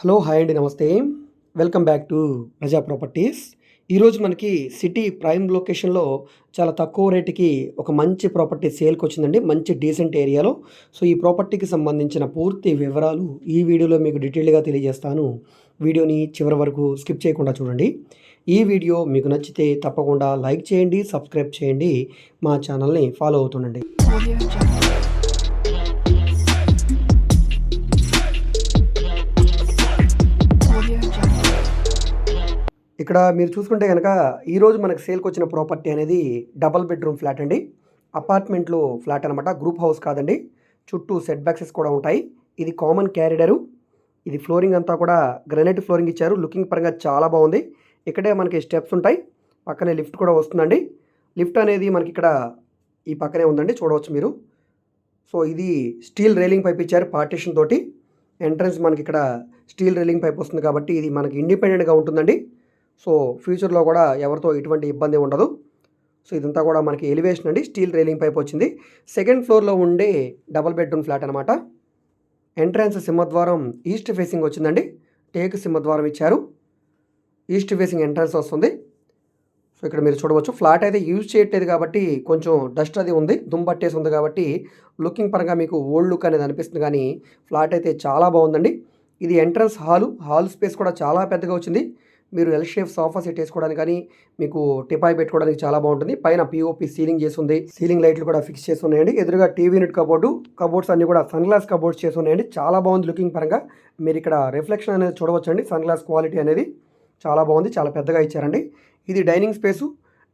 Hello hi అండి నమస్తే. Welcome back to Praja Properties. ఈరోజు మనకి సిటీ ప్రైమ్ లొకేషన్లో చాలా తక్కువ రేటుకి ఒక మంచి ప్రాపర్టీ సేల్కి వచ్చిందండి. మంచి డీసెంట్ ఏరియాలో. సో ఈ ప్రాపర్టీకి సంబంధించిన పూర్తి వివరాలు ఈ వీడియోలో మీకు డీటెయిల్గా తెలియజేస్తాను. వీడియోని చివరి వరకు స్కిప్ చేయకుండా చూడండి. ఈ వీడియో మీకు నచ్చితే తప్పకుండా లైక్ చేయండి సబ్స్క్రైబ్ చేయండి. మా ఛానల్ని ఫాలో అవుతుండండి. ఇక్కడ మీరు చూసుకుంటే కనుక ఈరోజు మనకు సేల్కి వచ్చిన ప్రాపర్టీ అనేది డబల్ బెడ్రూమ్ ఫ్లాట్ అండి. అపార్ట్మెంట్లో ఫ్లాట్ అనమాట గ్రూప్ హౌస్ కాదండి. చుట్టూ సెట్ బ్యాక్సెస్ కూడా ఉంటాయి. ఇది కామన్ క్యారిడరు. ఇది ఫ్లోరింగ్ అంతా కూడా గ్రనైట్ ఫ్లోరింగ్ ఇచ్చారు. లుకింగ్ పరంగా చాలా బాగుంది. ఇక్కడే మనకి స్టెప్స్ ఉంటాయి. పక్కనే లిఫ్ట్ కూడా వస్తుందండి. లిఫ్ట్ అనేది మనకి ఇక్కడ ఈ పక్కనే ఉందండి. చూడవచ్చు మీరు. సో ఇది స్టీల్ రైలింగ్ పైప్ ఇచ్చారు పార్టీషన్ తోటి. ఎంట్రన్స్ మనకి ఇక్కడ స్టీల్ రైలింగ్ పైప్ వస్తుంది కాబట్టి ఇది మనకి ఇండిపెండెంట్గా ఉంటుందండి. సో ఫ్యూచర్లో కూడా ఎవరితో ఎటువంటి ఇబ్బంది ఉండదు. సో ఇదంతా కూడా మనకి ఎలివేషన్ అండి. స్టీల్ రైలింగ్ పైప్ వచ్చింది. సెకండ్ ఫ్లోర్లో ఉండే డబల్ బెడ్రూమ్ ఫ్లాట్ అనమాట ఎంట్రన్స్ సింహద్వారం ఈస్ట్ ఫేసింగ్ వచ్చిందండి. టేక్ సింహద్వారం ఇచ్చారు. ఈస్ట్ ఫేసింగ్ ఎంట్రన్స్ వస్తుంది. సో ఇక్కడ మీరు చూడవచ్చు. ఫ్లాట్ అయితే యూజ్ చేయట్లేదు కాబట్టి కొంచెం డస్ట్ అది ఉంది. దుమ్ పట్టేసి ఉంది కాబట్టి లుకింగ్ పరంగా మీకు ఓల్డ్ లుక్ అనేది అనిపిస్తుంది కానీ ఫ్లాట్ అయితే చాలా బాగుందండి. ఇది ఎంట్రన్స్ హాలు. హాల్ స్పేస్ కూడా చాలా పెద్దగా వచ్చింది. మీరు ఎల్ షేప్ సోఫా సెట్ వేసుకోవడానికి కానీ మీకు టిపాయి పెట్టుకోవడానికి చాలా బాగుంటుంది. పైన పిఓపి సీలింగ్ చేసి ఉంది సీలింగ్ లైట్లు కూడా ఫిక్స్ చేసి ఉన్నాయండి ఎదురుగా టీవీ యూనిట్ కబోర్డు కబోర్డ్స్ అన్ని కూడా సన్ గ్లాస్ కబోర్డ్స్ చేసి ఉన్నాయండి చాలా బాగుంది లుకింగ్ పరంగా. మీరు ఇక్కడ రిఫ్లెక్షన్ అనేది చూడవచ్చండి. సన్ గ్లాస్ క్వాలిటీ అనేది చాలా బాగుంది. చాలా పెద్దగా ఇచ్చారండి. ఇది డైనింగ్ స్పేసు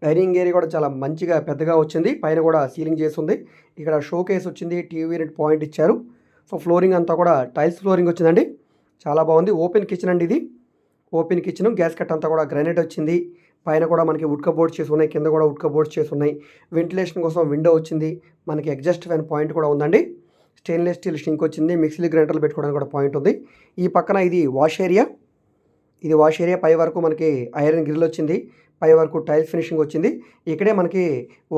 డైనింగ్ ఏరియా కూడా చాలా మంచిగా పెద్దగా వచ్చింది. పైన కూడా సీలింగ్ చేసి ఉంది ఇక్కడ షో కేస్ వచ్చింది టీవీ యూనిట్ పాయింట్ ఇచ్చారు. సో ఫ్లోరింగ్ అంతా కూడా టైల్స్ ఫ్లోరింగ్ వచ్చిందండి. చాలా బాగుంది. ఓపెన్ కిచెన్ అండి ఇది. ఓపెన్ కిచెన్ గ్యాస్ కట్ అంతా కూడా గ్రానైట్ వచ్చింది. పైన కూడా మనకి ఉడ్క బోర్డ్స్ చేసి ఉన్నాయి. కింద కూడా ఉడ్క బోర్డ్స్ చేసి ఉన్నాయి. వెంటిలేషన్ కోసం విండో వచ్చింది. మనకి ఎగ్జాస్ట్ ఫ్యాన్ పాయింట్ కూడా ఉందండి. స్టెయిన్లెస్ స్టీల్ షింక్ వచ్చింది. మిక్సీ గ్రైండర్లు పెట్టుకోవడానికి కూడా పాయింట్ ఉంది. ఈ పక్కన ఇది వాష్ ఏరియా. ఇది వాష్ ఏరియా పై వరకు మనకి ఐరన్ గ్రిల్ వచ్చింది. పై వరకు టైల్స్ ఫినిషింగ్ వచ్చింది. ఇక్కడే మనకి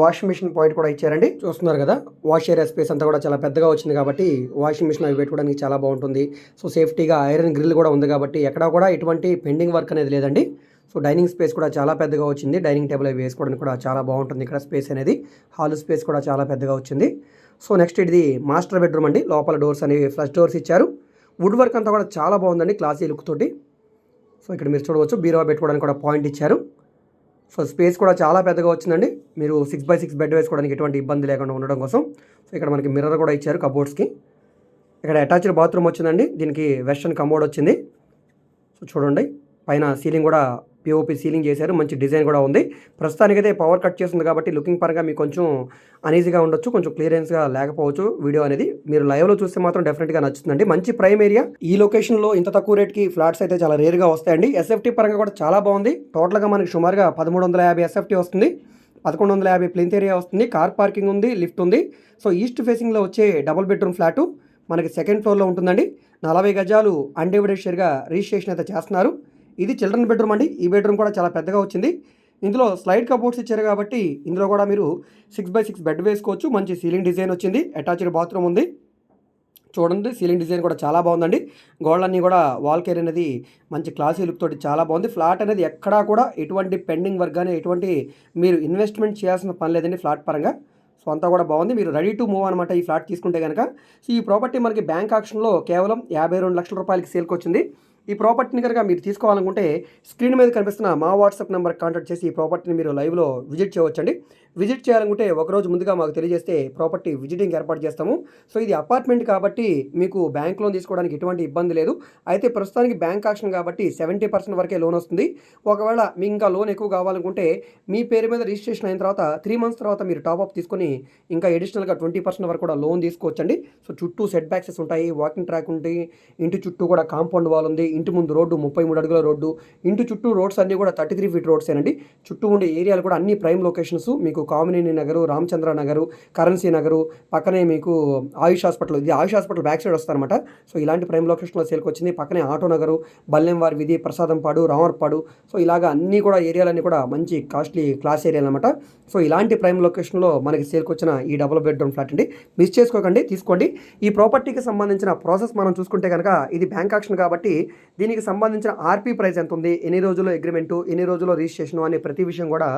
వాషింగ్ మిషన్ పాయింట్ కూడా ఇచ్చారండి. చూస్తున్నారు కదా వాష్ ఏరియా స్పేస్ అంతా కూడా చాలా పెద్దగా వచ్చింది కాబట్టి వాషింగ్ మిషన్ అవి పెట్టుకోవడానికి చాలా బాగుంటుంది. సో సేఫ్టీగా ఐరన్ గ్రిల్ కూడా ఉంది కాబట్టి ఎక్కడా కూడా ఎటువంటి పెండింగ్ వర్క్ అనేది లేదండి. సో డైనింగ్ స్పేస్ కూడా చాలా పెద్దగా వచ్చింది. డైనింగ్ టేబుల్ అవి వేసుకోవడానికి కూడా చాలా బాగుంటుంది ఇక్కడ స్పేస్ అనేది. హాల్ స్పేస్ కూడా చాలా పెద్దగా వచ్చింది. సో నెక్స్ట్ ఇది మాస్టర్ బెడ్రూమ్ అండి. లోపల డోర్స్ అనేవి ఫ్లష్ డోర్స్ ఇచ్చారు. వుడ్ వర్క్ అంతా కూడా చాలా బాగుందండి క్లాసీ లుక్ తోటి. సో ఇక్కడ మీరు చూడవచ్చు బీరువా పెట్టుకోవడానికి కూడా పాయింట్ ఇచ్చారు. సో స్పేస్ కూడా చాలా పెద్దగా వచ్చిందండి. మీరు సిక్స్ బై సిక్స్ బెడ్ వేసుకోవడానికి ఎటువంటి ఇబ్బంది లేకుండా ఉండడం కోసం. సో ఇక్కడ మనకి మిర్రర్ కూడా ఇచ్చారు కబోర్డ్స్కి ఇక్కడ అటాచ్డ్ బాత్రూమ్ వచ్చిందండి. దీనికి వెస్టర్న్ కమోడ్ వచ్చింది. సో చూడండి పైన సీలింగ్ కూడా పిఓపి సీలింగ్ చేశారు. మంచి డిజైన్ కూడా ఉంది. ప్రస్తుతానికైతే పవర్ కట్ చేస్తుంది కాబట్టి లుకింగ్ పరంగా మీకు కొంచెం అనీజీగా ఉండొచ్చు కొంచెం క్లియరెన్స్గా లేకపోవచ్చు వీడియో అనేది. మీరు లైవ్లో చూస్తే మాత్రం డెఫినెట్గా నచ్చుతుందండి. మంచి ప్రైమ్ ఏరియా ఈ లొకేషన్లో ఇంత తక్కువ రేట్కి ఫ్లాట్స్ అయితే చాలా రేర్గా వస్తాయండి. ఎస్ఎఫ్టీ పరంగా కూడా చాలా బాగుంది. టోటల్గా మనకి సుమారుగా పదమూడు వందల యాభై ఎస్ఎఫ్టీ వస్తుంది. పదకొండు వందల యాభై ప్లింత్ ఏరియా వస్తుంది. కార్ పార్కింగ్ ఉంది లిఫ్ట్ ఉంది. సో ఈస్ట్ ఫేసింగ్లో వచ్చే డబుల్ బెడ్రూమ్ ఫ్లాటు మనకి సెకండ్ ఫ్లోర్లో ఉంటుందండి. నలభై గజాలు అన్డివైడెడ్ షేర్గా రిజిస్ట్రేషన్ అయితే చేస్తున్నారు. ఇది చిల్డ్రన్ బెడ్రూమ్ అండి. ఈ బెడ్రూమ్ కూడా చాలా పెద్దగా వచ్చింది. ఇందులో స్లైడ్ కబోర్డ్స్ ఇచ్చారు కాబట్టి ఇందులో కూడా మీరు సిక్స్ బై సిక్స్ బెడ్ వేసుకోవచ్చు. మంచి సీలింగ్ డిజైన్ వచ్చింది. అటాచ్డ్ బాత్రూమ్ ఉంది. చూడండి సీలింగ్ డిజైన్ కూడా చాలా బాగుందండి. గోడలన్నీ కూడా వాల్ కేర్ అనేది మంచి క్లాసీ లుక్ తోటి చాలా బాగుంది. ఫ్లాట్ అనేది ఎక్కడా కూడా ఎటువంటి పెండింగ్ వర్క్ కానీ ఎటువంటి మీరు ఇన్వెస్ట్మెంట్ చేయాల్సిన పని లేదండి ఫ్లాట్ పరంగా. సో అంతా కూడా బాగుంది. మీరు రెడీ టు మూవ్ అనమాట ఈ ఫ్లాట్ తీసుకుంటే కనుక సో ఈ ప్రాపర్టీ మనకి బ్యాంక్ ఆక్షన్లో కేవలం యాభై రెండు లక్షల రూపాయలకి సేల్కి వచ్చింది. ఈ ప్రాపర్టీని కనుక మీరు తీసుకోవాలనుకుంటే స్క్రీన్ మీద కనిపిస్తున్న మా వాట్సాప్ నెంబర్ కాంటాక్ట్ చేసి ఈ ప్రాపర్టీని మీరు లైవ్లో విజిట్ చేయవచ్చండి. విజిట్ చేయాలనుకుంటే ఒకరోజు ముందుగా మాకు తెలియజేస్తే ప్రాపర్టీ విజిటింగ్ ఏర్పాటు చేస్తాము. సో ఇది అపార్ట్మెంట్ కాబట్టి మీకు బ్యాంక్ లోన్ తీసుకోవడానికి ఎటువంటి ఇబ్బంది లేదు. అయితే ప్రస్తుతానికి బ్యాంక్ ఆక్షన్ కాబట్టి సెవెంటీ పర్సెంట్ వరకే లోన్ వస్తుంది. ఒకవేళ మీకు ఇంకా లోన్ ఎక్కువ కావాలనుకుంటే మీ పేరు మీద రిజిస్ట్రేషన్ అయిన తర్వాత త్రీ మంత్స్ తర్వాత మీరు టాప్అప్ తీసుకొని ఇంకా అడిషనల్గా ట్వంటీ పర్సెంట్ వరకు కూడా లోన్ తీసుకోవచ్చండి. సో చుట్టూ సెట్ బ్యాక్సెస్ ఉంటాయి. వాకింగ్ ట్రాక్ ఉంది. ఇంటి చుట్టూ కూడా కాంపౌండ్ వాల్ ఉంది. ఇంటి ముందు రోడ్డు ముప్పై మూడు అడుగుల రోడ్డు. ఇంటి చుట్టూ రోడ్స్ అన్నీ కూడా థర్టీ త్రీ ఫీట్ రోడ్స్ ఏనండి. చుట్టూ ఉండే ఏరియాలు కూడా అన్ని ప్రైమ్ లొకేషన్స్ మీకు కామినేని నగరు రామచంద్ర నగరు కరెన్సీ నగరు పక్కనే మీకు ఆయుష్ హాస్పిటల్ ఇది ఆయుష్ హాస్పిటల్ బ్యాక్ సైడ్ వస్తారనమాట సో ఇలాంటి ప్రైమ్ లొకేషన్లో సేల్కి వచ్చింది. పక్కనే ఆటో నగరు బల్లెంవారి విధి ప్రసాదంపాడు రామర్పాడు. సో ఇలాగా అన్నీ కూడా ఏరియాలన్నీ కూడా మంచి కాస్ట్లీ క్లాస్ ఏరియాలు అనమాట సో ఇలాంటి ప్రైమ్ లొకేషన్లో మనకి సేల్కి వచ్చిన ఈ డబుల్ బెడ్రూమ్ ఫ్లాట్ అండి. మిస్ చేసుకోకండి తీసుకోండి. ఈ ప్రాపర్టీకి సంబంధించిన ప్రాసెస్ మనం చూసుకుంటే కనుక ఇది బ్యాంక్ ఆక్షన్ కాబట్టి దీనికి సంబంధించిన ఆర్పీ ప్రైస్ ఎంత ఉంది ఎన్ని రోజుల్లో అగ్రిమెంటు ఎన్ని రోజుల్లో రిజిస్ట్రేషన్ అనే ప్రతి విషయం కూడా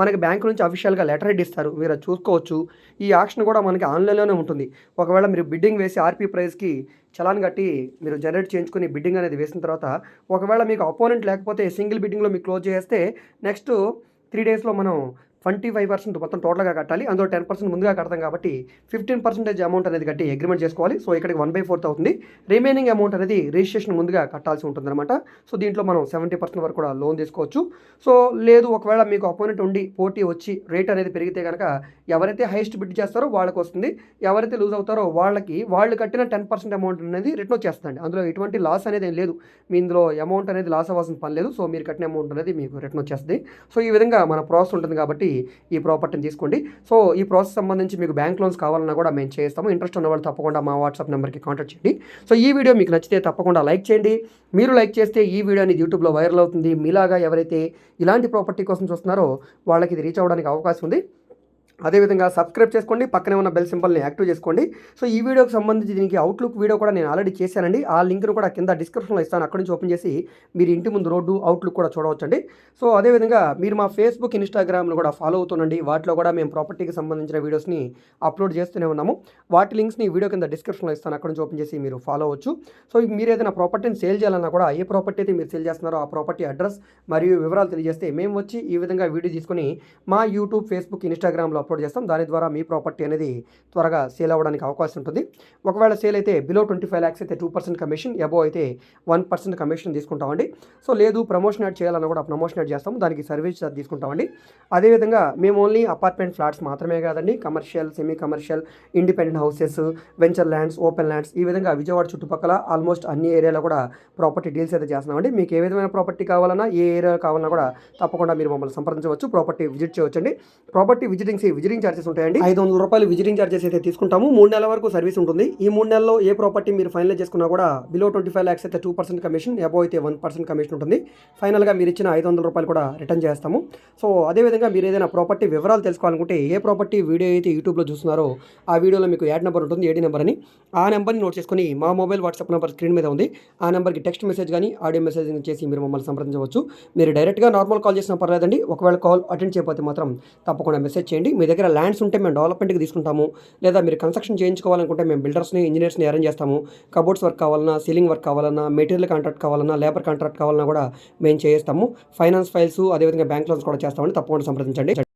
మనకి బ్యాంకు నుంచి అఫీషియల్గా లెటర్ హెడ్ ఇస్తారు. మీరు అది చూసుకోవచ్చు. ఈ ఆప్షన్ కూడా మనకి ఆన్లైన్లోనే ఉంటుంది. ఒకవేళ మీరు బిడ్డింగ్ వేసి ఆర్పీ ప్రైస్కి చలాన్ కట్టి మీరు జనరేట్ చేయించుకుని బిడ్డింగ్ అనేది వేసిన తర్వాత ఒకవేళ మీకు అపోనెంట్ లేకపోతే సింగిల్ బిడ్డింగ్లో మీకు క్లోజ్ చేస్తే నెక్స్ట్ త్రీ డేస్లో మనం ట్వంటీ ఫైవ్ పర్సెంట్ మొత్తం టోటల్గా కట్టాలి. అందులో టెన్ పర్సెంట్ ముందుగా కడతాం కాబట్టి ఫిఫ్టీన్ పర్సెంటేజ్ అమౌంట్ అనేది కట్టి అగ్రిమెంట్ చేసుకోవాలి. సో ఇక్కడికి వన్ బై ఫోర్త్ అవుతుంది. రిమైనింగ్ అమౌంట్ అనేది రిజిస్ట్రేషన్ ముందుగా కట్టాల్సి ఉంటుందన్నమాట. సో దీంట్లో మనం సెవెంటీ పర్సెంట్ వరకు కూడా లోన్ తీసుకోవచ్చు. సో లేదు ఒకవేళ మీకు అపోనెంట్ ఉండి పోటీ వచ్చి రేట్ అనేది పెరిగితే కనుక ఎవరైతే హైయెస్ట్ బిడ్ చేస్తారో వాళ్ళకి వస్తుంది. ఎవరైతే లూజ్ అవుతారో వాళ్ళకి వాళ్ళు కట్టిన టెన్ పర్సెంట్ అమౌంట్ అనేది రిటర్న్ వచ్చేస్తుంది అందులో ఎటువంటి లాస్ అనేది ఏం లేదు. మీ ఇందులో అమౌంట్ అనేది లాస్ అవ్వాల్సిన పని లేదు. సో మీరు కట్టిన అమౌంట్ అనేది మీకు రిటర్న్ వచ్చేస్తుంది. సో ఈ విధంగా మన ప్రాసెస్ ఉంటుంది కాబట్టి ఈ ప్రాపర్టీని తీసుకోండి. సో ఈ ప్రాసెస్ సంబంధించి మీకు బ్యాంక్ లోన్స్ కావాలన్నా కూడా మేము చేస్తాము. ఇంట్రెస్ట్ ఉన్న వాళ్ళు తప్పకుండా మా వాట్సాప్ నెంబర్కి కాంటాక్ట్ చేయండి. సో ఈ వీడియో మీకు నచ్చితే తప్పకుండా లైక్ చేయండి. మీరు లైక్ చేస్తే ఈ వీడియో అనేది యూట్యూబ్లో వైరల్ అవుతుంది. మీలాగా ఎవరైతే ఇలాంటి ప్రాపర్టీ కోసం చూస్తున్నారో వాళ్ళకి ఇది రీచ్ అవ్వడానికి అవకాశం ఉంది. అదేవిధంగా సబ్స్క్రైబ్ చేసుకోండి పక్కనే ఉన్న బెల్ సింబల్ని యాక్టివ్ చేసుకోండి. సో ఈ వీడియోకి సంబంధించి దీనికి అవుట్లుక్ వీడియో కూడా నేను ఆల్రెడీ చేశానండి. ఆ లింక్ను కూడా కింద డిస్క్రిప్షన్లో ఇస్తాను. అక్కడి నుంచి ఓపెన్ చేసి మీరు ఇంటి ముందు రోడ్డు అవుట్లుక్ కూడా చూడవచ్చండి. సో అదేవిధంగా మీరు మా ఫేస్బుక్ ఇన్స్టాగ్రామ్లో కూడా ఫాలో అవుతుండండి. వాటిలో కూడా మేము ప్రాపర్టీకి సంబంధించిన వీడియోస్ని అప్లోడ్ చేస్తూనే ఉన్నాము. వాటి లింక్స్ని వీడియో కింద డిస్క్రిప్షన్లో ఇస్తాను. అక్కడి నుంచి ఓపెన్ చేసి మీరు ఫాలో అవ్వచ్చు. సో మీరు ఏదైనా ప్రాపర్టీని సేల్ చేయాలన్నా కూడా ఏ ప్రాపర్టీ అయితే మీరు సేల్ చేస్తున్నారో ఆ ప్రాపర్టీ అడ్రస్ మరియు వివరాలు తెలియజేస్తే మేము వచ్చి ఈ విధంగా వీడియో తీసుకొని మా యూట్యూబ్ ఫేస్బుక్ ఇన్స్టాగ్రామ్లో అప్లోడ్ చేస్తాం. దాని ద్వారా మీ ప్రాపర్టీ అనేది త్వరగా సేల్ అవ్వడానికి అవకాశం ఉంటుంది. ఒకవేళ సేల్ అయితే బిలో ట్వంటీ ఫైవ్ ల్యాక్స్ అయితే టూ పర్సెంట్ కమిషన్ అబో అయితే వన్ పర్సెంట్ కమిషన్ తీసుకుంటామండి. సో లేదు ప్రమోషన్ యాడ్ చేయాలన్నా కూడా ప్రమోషన్ యాడ్ చేస్తాము. దానికి సర్వీస్ చార్జ్ తీసుకుంటామండి. అదేవిధంగా మేము ఓన్లీ అపార్ట్మెంట్ ఫ్లాట్స్ మాత్రమే కాదండి commercial semi commercial independent houses venture lands open lands ఈ విధంగా విజయవాడ చుట్టుపక్కల ఆల్మోస్ట్ అన్ని ఏరియాలో కూడా ప్రాపర్టీ డీల్స్ అయితే చేస్తున్నామండి. మీకు ఏ విధమైన ప్రాపర్టీ కావాలన్నా ఏ ఏరియా కావాలన్నా కూడా తప్పకుండా మీరు మమ్మల్ని సంప్రదించవచ్చు. ప్రాపర్టీ విజిట్ చేయవచ్చండి. ప్రాపర్టీ విజిటింగ్స్ విజిటింగ్ ఛార్జెస్ ఉంటాయండి? ఐదు వందల రూపాయలు విజిటింగ్ ఛార్జెస్ అయితే తీసుకుంటాము. మూడు నెలల వరకు సర్వీస్ ఉంటుంది. ఈ మూడు నెలల్లో ఏ ప్రాపర్టీ మీరు ఫైనలైజ్ చేసుకున్నా కూడా బిలో ట్వంటీ ఫైవ్ ల్యాక్స్ అయితే టూ పర్సెంట్ కమిషన్ అబో అయితే వన్ పర్సెంట్ కమిషన్ ఉంటుంది. ఫైనల్గా మీరు ఇచ్చిన ఐదు వందల రూపాయలు కూడా రిటర్న్ చేస్తాము. సో అదేవిధంగా మీరు ఏదైనా ప్రాపర్టీ వివరాలు తెలుసుకోవాలనుకుంటే ఏ ప్రాపర్టీ వీడియో అయితే యూట్యూబ్లో చూస్తున్నారో ఆ వీడియోలో మీకు యాడ్ నెంబర్ ఉంటుంది ఏడీ నెంబర్ అని. ఆ నెంబర్ని నోట్ చేసుకొని మా మొబైల్ వాట్సాప్ నెంబర్ స్క్రీన్ మీద ఉంది. ఆ నెంబర్కి టెక్స్ట్ మెసేజ్ కానీ ఆడియో మెసేజ్ చేసి మీరు మమ్మల్ని సంప్రదించవచ్చు. మీరు డైరెక్ట్గా నార్మల్ కాల్ చేసినా పర్లేదండి ఒకవేళ కాల్ అటెండ్ చేయకపోతే మాత్రం తప్పకుండా మెసేజ్ చేయండి. మీ దగ్గర ల్యాండ్స్ ఉంటే మేము డెవలప్మెంట్కి తీసుకుంటాము. లేదా మీరు కన్స్ట్రక్షన్ చేయించుకోవాలనుకుంటే మేము బిల్డర్స్ని ఇంజనీర్స్ని అరేంజ్ చేస్తాము. కబోర్డ్స్ వర్క్ కావాలన్నా సీలింగ్ వర్క్ కావాలన్నా మెటీరియల్ కాంట్రాక్ట్ కావాలన్నా లేబర్ కాంట్రాక్ట్ కావాలన్నా కూడా మేము చేస్తాము ఫైనాన్స్ ఫైల్స్ అదేవిధంగా బ్యాంక్ లోన్స్ కూడా చేస్తామని తప్పకుండా సంప్రదించండి.